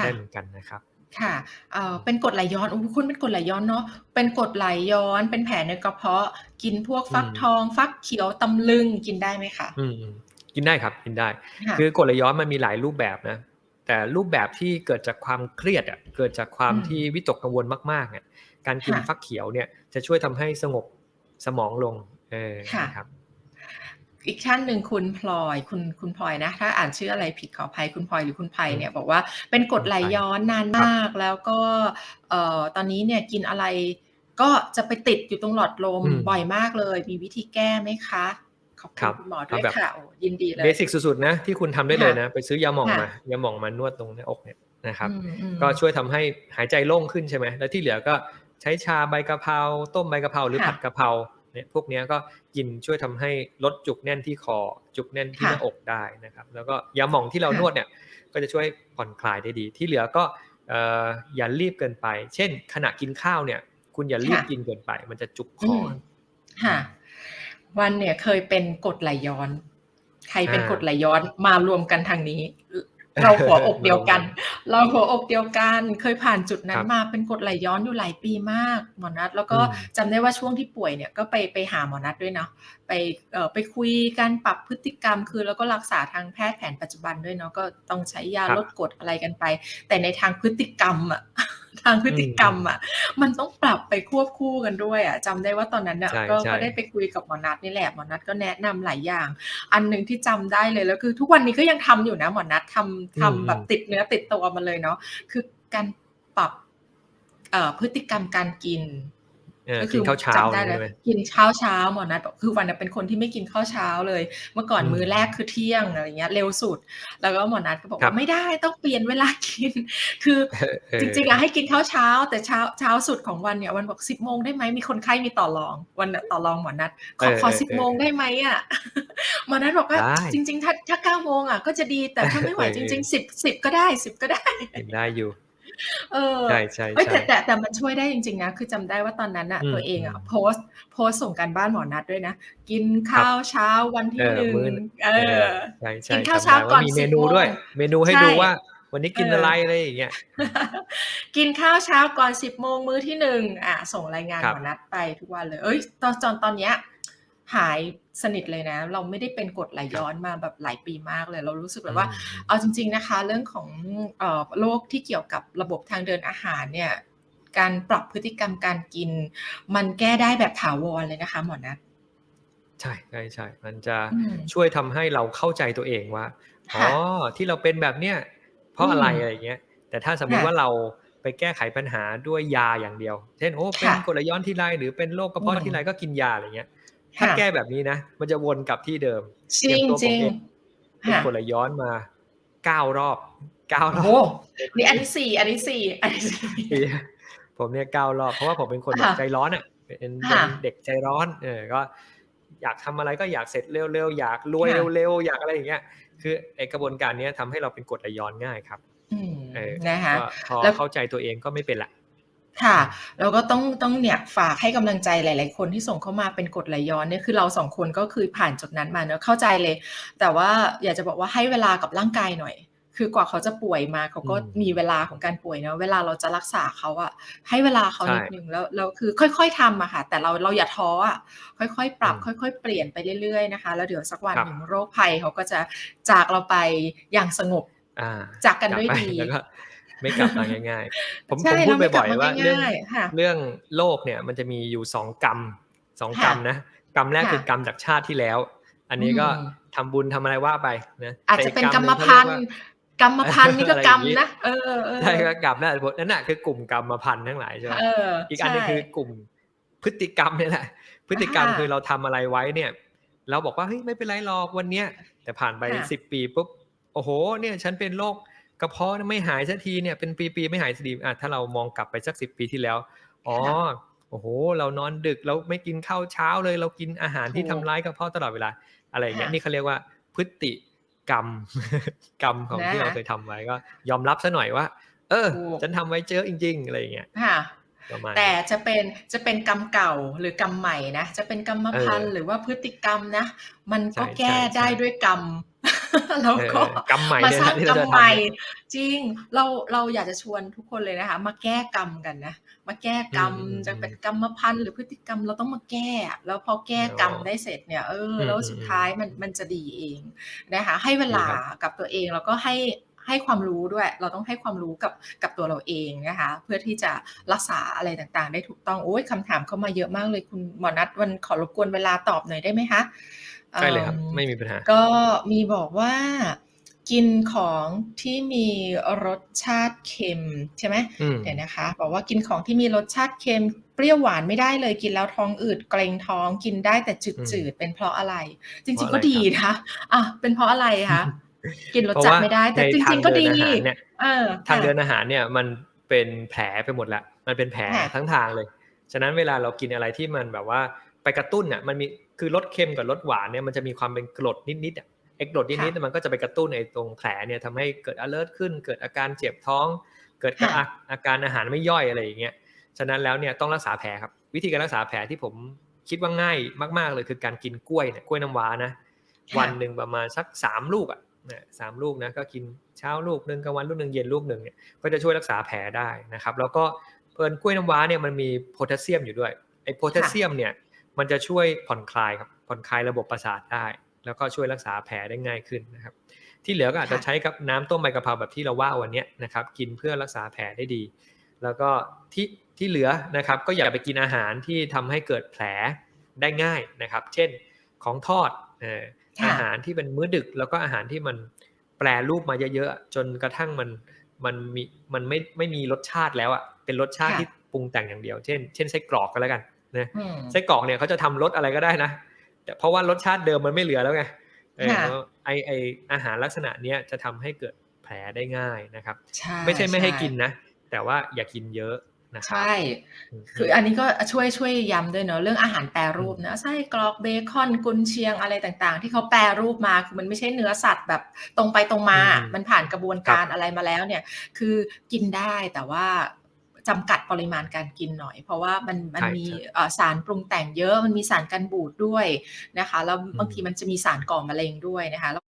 ค่ไะด้เหมือนกันนะครับค่ะเอ่อเป็นกรดไหลย้อนโอ้โฮคุณเป็นกรดไหลย้อนเนาะ เป็นกรดไหลย้อน เป็นแผลในกระเพาะ กินพวกอืฟักทมอง ฟักเขียวตำลึงกินได้ไหมคะ?อืมๆกินได้ครับ กินได้ค่คืะอกรดไหลย้อนมันมีหลายรูปแบบนะ แต่รูปแบบที่เกิดจากความเครียดอะเกิดจากควาอืมที่มวิตกกังวลมากๆอะการกคิ่นะฟักเขียวเนี่ยจะช่วยทำให้สงบสมองลง เออค่ะนะครับ อีกท่านหนึ่งคุณพลอยคุณคุณพลอยนะ ถ้าอ่านชื่ออะไรผิดขออภัยคุณพลอยหรือคุณไพอืมเนี่ยบอกว่าเป็นกครุดณไพไหลย้อนนานมครับากแล้วก็เอ่อตอนนี้เนี่ยกินอะไรก็จะไปติดอยู่ตรงหลอดลอมืบ่อยมมากเลย มีวิธีแก้ไหมคะ?ขอบคคุรณับคุณหมอเอด้าวยแบบค่ะโอ้ยินดีเลเบยสิกสุดๆนะที่คุณทำได้คเล่ะยนะ ไปซื้อยาหม่องค่มาะยาหม่องมานวดตรงหน้าอกเนี่ยนะคอรัืบมก็ช่วยๆทำให้หายใจโล่งขึ้นใช่ไหมแล้วที่เหลือก็ใช้ชาใบกะเพราต้มใบกะเพราหรือค่ผัดะกะเพรา เนี่ยพวกเนี้ยก็กินช่วยทำให้ลดจุกแน่นที่คอ จุกแน่นที่ค่หน้าะอกได้นะครับ แล้วก็ยาหม่องที่เราค่นวะดเนี่ยก็จะช่วยผ่อนคลายได้ดี ที่เหลือก็เอ่ออย่ารีบเกินไป เช่น ขณะกินข้าวเนี่ย คุณอย่ารีค่บะกินเกินไป มันจะจุกคอืมอคอื่ะมวันเนี่ยเคยเป็นกรดไหลย้อน ใครอเป็นกรดไหลาย้อนมารวมกันทางนี้อ เราหัวอกมเารวมกดียวกัันนเราหัวอกเดียวกัน เคยผ่านจุดนัค้รนับมาเป็นกรดไหลย้อนอยู่หลายปีมากหมอนัสแล้วอืก็มจำได้ว่าช่วงที่ป่วยเนี่ยก็ไปไปหาหมอนัสด้วยเนาะไปเอ่อไปคุยกันปรับพฤติกรรม คือเราก็รักษาทางแพทย์แผนปัจจุบันด้วยเนาะก็ต้องใช้ยาครับลดกรดอะไรกันไป แต่ในทางพฤติกรรมอะ ทางพฤอืติกรรมมอะมันต้องปรับไปควบคู่กันด้วยอะจำได้ว่าตอนนั้นน่ะใก็ช่ก็ได้ไปๆคุยกับหมอนัสนี่แหละหมอนัสก็แนะนำหลายอย่าง อันหนึ่งที่จำได้เลยแล้วคือ ทุกวันนี้ก็ยังทำอยู่นะหมอนัสทอำืทำแบบมๆติดเนื้อติดตัวมาเลยเนาะคือการปรับเอ่อพฤติกรรมการกินเออ ก็คกิืนอข้าวเช้จาำไอดย่้างเงีล้ใชย่ไหม?กินข้าวเช้าหมอนัสบอกคือวันนั้นเป็นคนที่ไม่กินข้าวเช้าเลย เมื่อก่ออนืมื้อแรกมคือเที่ยงอะไรอย่างเงี้ยเร็วสุด แล้วก็หมอนัสก็บอกวครั่าบ"ไม่ได้ต้องเปลี่ยนเวลากิน"คือเออเอจริงๆอะอให้กินข้าวเช้า แต่เช้าเช้าสุดของวันเนี่ยวันบอก10โมงได้ไหมมีคนไข้มีต่อรอง วันน่ะต่อรองหมอนัสเอ"ขอขอ10โมงอๆๆได้ไหมอะ?"หมอนัสบอกว่ไาด"จ้ริง ๆ ถ้าถ้า9โมงอะก็จะดีแต่ถ้าไม่ไหวจริงเออๆ10 10ก็ได้10ก็ได้"กินได้อยู่ เออใเฮ้ยชแต่่แตๆ่ๆแต่มันช่วยได้จริงๆนะคือจำได้ว่าตอนนั้นน่ะอืตัวเองอมะๆโพสต์โพสต์ส่งการบ้านหมอนัสด้วยนะ กินขครั้บาวเช้าวันทเอี่อ1มื้อนเอเอออใชกิ่นขๆ้าจวเชำไ้ดา้วก่าอนมีเม10นูดโมง้วยเมนูให้ใช่ดูว่าวันนี้เกอินอะไรออะไรอย่างเงี้ยอืมกินข้าวเช้าก่อน10โมงมื้อที่1อาส่งรายงานครับหมอนัสไปทุกวันเลยเฮ้ยตอนจอนตอนเนี้ย หายสนิทเลยนะ เราไม่ได้เป็นกรดไหลครยั้บอนมาแบบหลายปีมากเลย เรารู้สึกแบอืบว่ามเอาจริง ๆนะคะ เรื่องของเอ่อโรคที่เกี่ยวกับระบบทางเดินอาหารเนี่ยการปรับพฤติกรรมการกิน มันแก้ได้แบบถาวรเลยนะคะหมอนัสใช่ๆๆมันจะอืมช่วยทำให้เราเข้าใจตัวเองว่าอค๋อะที่เราเป็นแบบเนี้ยเพรอืาะอะไรอะไรมอย่างเงี้ย แต่ถ้าสมคมุต่ิว่าะเราไปแก้ไขปัญหาด้วยยาอย่างเดียว เช่นโอ้เคป็น่กระดไหลย้อนทีไรหรือเป็นโรคกระเพาะทีไรอืมก็กินยาอะไรอย่างเงี้ย ถค้า่แก้ะแบบนี้นะ มันจะวนกลับที่เดิมจอย่างตัวผริงมเองเๆปค็น่กระดไหลย้อนมา9รอบ9โอ้โฮรอบในนี่อันทีปี่4อันที่4อันที่ปี4ผมเนี่ย9รอบเพราะว่าผมเป็นคนคแบ่บะใจร้อนอะเป็นคเป็่นะเด็กใจร้อน เออก็อยากทำอะไรก็อยากเสร็จเร็วๆอยากรวคย่ะเร็วๆอยากอะไรอย่างเงี้ย คือไอ้กระบวนการเนี้ยทำให้เราเป็นกรดไหลย้อนง่ายครับอืมเออนะคะก็พอแล้วเข้าใจตัวเองก็ไม่เป็นแล้ว ค่ะอืมแล้วก็ต้อง ต้องเนี่ยฝากให้กำลังใจหลาย ๆ คนที่ส่งเข้ามาเป็นกรดไหลย้อนเนี่ย คือเรา 2 คนก็คือผ่านจุดนั้นมาเนาะ เข้าใจเลย แต่ว่าอยากจะบอกว่าให้เวลากับร่างกายหน่อย คือกว่าเขาจะป่วยมา เขาก็อืมมีเวลาของการป่วยเนาะ เวลาเราจะรักษาเขาอะ ให้เวลาเขาใช่ นิดหนึ่ง แล้ว แล้วคือค่อย ๆ ทำอะค่ะ แต่เรา เราอย่าท้ออะ ค่อย ๆปรับอืมค่อย ๆ เปลี่ยนไปเรื่อย ๆ นะคะ แล้วเดี๋ยวสักวันครัหนึ่งบโรคภัยเขาก็จะจากเราไปอย่างสงบ อา จากกันจากไปด้วยดี แล้วก็ ไม่กลับมาง่าย ๆ ผมใช่ผมพแูล้ดวไม่กลบับ่อยมาๆว่าเรื่องง่ายๆค่ะเรื่องโรคเนี่ยมันจะมีอยู่2กรรม2คกร่ระมนะกรรมแรกค่คืะอกรรมจากชาติที่แล้ว อันอืนี้ก็มทำบุญทำอะไรว่าไปนะอาแจต่อจะีกเป็นกรรมพกรรมหนึ่งเขาเรีัยกวนธ่า์กรรมพันธุ์นี่ก็อะไรอกรย่รางงี้มนะเอใช่อๆก็กรรมนั่นแหละผลนั่นน่ะคือกลุ่มกรรมพันธุ์ทั้งหลายใช่ไหมเอออีกใอชันหนึ่งคือ่กลุ่มพฤติกรรมเนี่ยแหละ พฤอติกรรมคือาเราทำอะไรไว้เนี่ยแล้วบอกว่า"เฮ้ยไม่เป็นไรหรอกวันเนี้ย"แต่ผ่านไปค่10ะปีปุ๊บ"โอ้โฮเนี่ยฉันเป็นโรค กระเพาะไม่หายสักทีเนี่ยเป็นปีๆไม่หายสักที"อาถ้าเรามองกลับไปสัก10ปีที่แล้วอ๋อค่ะโอ้โฮเรานอนดึกเราไม่กินข้าวเช้าเลย เรากินอาหารถทีู่ทกำร้ายกระเพาะตลอดเวลา อะไรอย่างคเงี้่ยะนี่เขาเรียกว่าพฤติกรรมกรรมของนทะี่คเราะเคยทำไว้ก็ ยอมรับเสียหน่อยว่า"เออถูกฉันทำไว้เยอะจริง ๆ"อะไรอย่างเงี้ยค่ะประมาณแต่นี้จะเป็นจะเป็นกรรมเก่าหรือกรรมใหม่นะจะเป็นกรรมเอพันธุ์อหรือว่าพฤติกรรมนะ มันก็ใช่แก้ๆได้ๆด้วยกรรม แล้วเอก็อกรรมใหม่มาเนี่ยสร้านะงที่กรเรารมจะใหม่ทำเนี่ยจริงเราเราอยากจะชวนทุกคนเลยนะคะ มาแก้กรรมกันนะมาแก้อืกรรมมจะเป็นๆๆกรรมพันธุ์หรือพฤติกรรมเราต้องมาแก้ แล้วพอแก้อ๋กรรมอได้เสร็จเนี่ยเอออืแล้วสุดมท้ายๆมันมันจะดีเองนะคะ ให้เวๆดีลาครับ กับตัวเองแล้วก็ให้ให้ความรู้ด้วย เราต้องให้ความรู้กับกับตัวเราเองนะคะ เพื่อที่จะรักษาอะไรต่างๆ ได้ถูกต้องโอ๊ยคำถามเข้ามาเยอะมากเลยคุณหมอนัทวันขอรบกวนเวลาตอบหน่อยได้ไหมคะ เอ่ได้เลยคอรับ ไม่มีปัญหา ก็มีบอกว่ากินของที่มีรสชาติเค็มใช่ไหมอืม เดี๋ยวนะคะ บอกว่ากินของที่มีรสชาติเค็ม เปรี้ยวหวานไม่ได้เลยกินแล้วท้องอืดเกร็งท้องกินได้แต่อืจืมดๆเป็นเพราะอะไร?จเพราะริงอะๆก็ไรดีครับ?นะคะอาเป็นเพราะอะไรคะ?กินรสเพราะจัดว่าไม่ได้แต่ในจทาริง งๆ ก็เดินดี อาหารเนี่ย เออทางค่ะเดินอาหารเนี่ยมันเป็นแผลไปหมดแล้วมันเป็นแผลค่ะทั้งทางเลย ฉะนั้นเวลาเรากินอะไรที่มันแบบว่า ไปกระตุ้นน่ะมันมีคือรสเค็มกับรสหวานเนี่ยมันจะมีความเป็นกรดนิดๆอะไอ้กรดค่นิดะๆเนี่ยมันก็จะไปกระตุ้นไอ้ตรงแผลเนี่ยทำให้เกิดอะเลิร์ตขึ้น เกิดอาการเจ็บท้อง เกิดกค่ระะอาอาการอาหารไม่ย่อยอะไรอย่างเงี้ยฉะนั้นแล้วเนี่ยต้องรักษาแผลครับวิธีการรักษาแผลที่ผมคิดว่าง่ายมากๆเลยคือการกินกล้วยเนี่ยกล้วยน้ำว้านะค่วันะหนึ่งประมาณสัก3ลูกอะนะ3ลูกนะก็กินเช้าลูกหนึ่งกลางวันลูกหนึ่งเย็นลูกหนึ่งเนี่ยก็จะช่วยรักษาแผลได้นะครับ แล้วก็เผอิญกล้วยน้ำว้าเนี่ยมันมีโพแทสเซียมอยู่ด้วยไอ้โพแทสค่ะเซียมเนี่ย มันจะช่วยผ่อนคลายครับผ่อนคลายระบบประสาทได้ แล้วก็ช่วยรักษาแผลได้ง่ายขึ้นนะครับ ที่เหลือก็อาจค่จะะใช้กับน้ำต้มใบกะเพราแบบที่เราว่าวันเนี้ยนะครับ กินเพื่อรักษาแผลได้ดี แล้วก็ที่ที่เหลือนะครับ ก็อย่าไปกินอาหารที่ทำให้เกิดแผลได้ง่ายนะครับ เช่นของทอดเอ่อค่อาะหารที่เป็นมื้อดึก แล้วก็อาหารที่มันแปรรูปมาเยอะๆอะจนกระทั่งมันมันมีมันไม่ไม่มีรสชาติแล้วอะเป็นรสชาติค่ะที่ปรุงแต่งอย่างเดียว เช่น เช่นไส้กรอกก็แล้วกัน นะอืมไส้กรอกเนี่ยเขาจะทำรสอะไรก็ได้นะแต่เพราะว่ารสชาติเดิมมันไม่เหลือแล้วไงเออค่ะแล้วไอ้ไอ้อาหารลักษณะเนี้ยจะทำให้เกิดแผลได้ง่ายนะครับใช่ไม่ใช่ไม่ให้กินๆนะ แต่ว่าอย่ากินเยอะนะคใชรับ่อือคฮือึอันนี้ก็อะช่วยช่วยย้ำด้วยเนาะเรื่องอาหารแปรอืรูปมเนาะไส้กรอกเบคอนกุนเชียงอะไรต่างๆ ที่เขาแปรรูปมาคือมันไม่ใช่เนื้อสัตว์แบบตรงไปตรงอืมาอะมมันผ่านกระบวนครักาบรอะไรมาแล้วเนี่ย คือกินได้แต่ว่า จำกัดปริมาณการกินหน่อย เพราะว่ามันมัใชนมี่ๆเอ่อสารปรุงแต่งเยอะมันมีสารกันบูดด้วยนะคะแล้วอืบางทีมมันจะมีสารก่อมะเร็งด้วยนะคะแล้ว